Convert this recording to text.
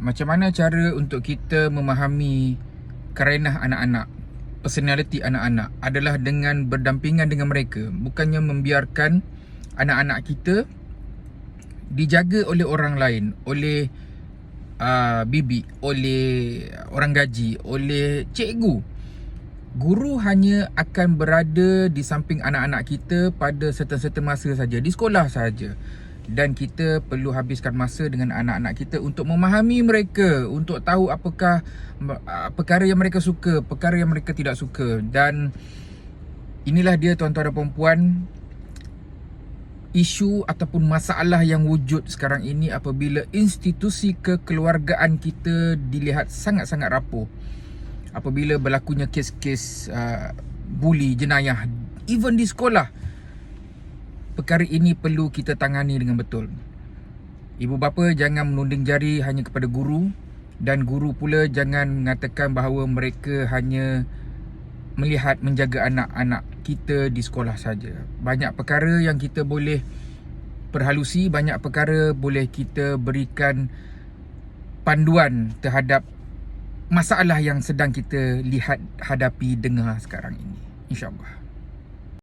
macam mana cara untuk kita memahami kerenah anak-anak, personality anak-anak adalah dengan berdampingan dengan mereka, bukannya membiarkan anak-anak kita dijaga oleh orang lain, oleh uh, bibi, oleh orang gaji, oleh cikgu. Guru hanya akan berada di samping anak-anak kita pada certain-certain masa saja, di sekolah saja. Dan kita perlu habiskan masa dengan anak-anak kita untuk memahami mereka, untuk tahu apakah uh, perkara yang mereka suka, perkara yang mereka tidak suka. Dan inilah dia tuan-tuan dan puan-puan isu ataupun masalah yang wujud sekarang ini apabila institusi kekeluargaan kita dilihat sangat-sangat rapuh. Apabila berlakunya kes-kes uh, buli jenayah even di sekolah perkara ini perlu kita tangani dengan betul ibu bapa jangan menunding jari hanya kepada guru dan guru pula jangan mengatakan bahawa mereka hanya melihat menjaga anak-anak kita di sekolah saja. Banyak perkara yang kita boleh perhalusi, banyak perkara boleh kita berikan panduan terhadap masalah yang sedang kita lihat hadapi dengar sekarang ini. InsyaAllah.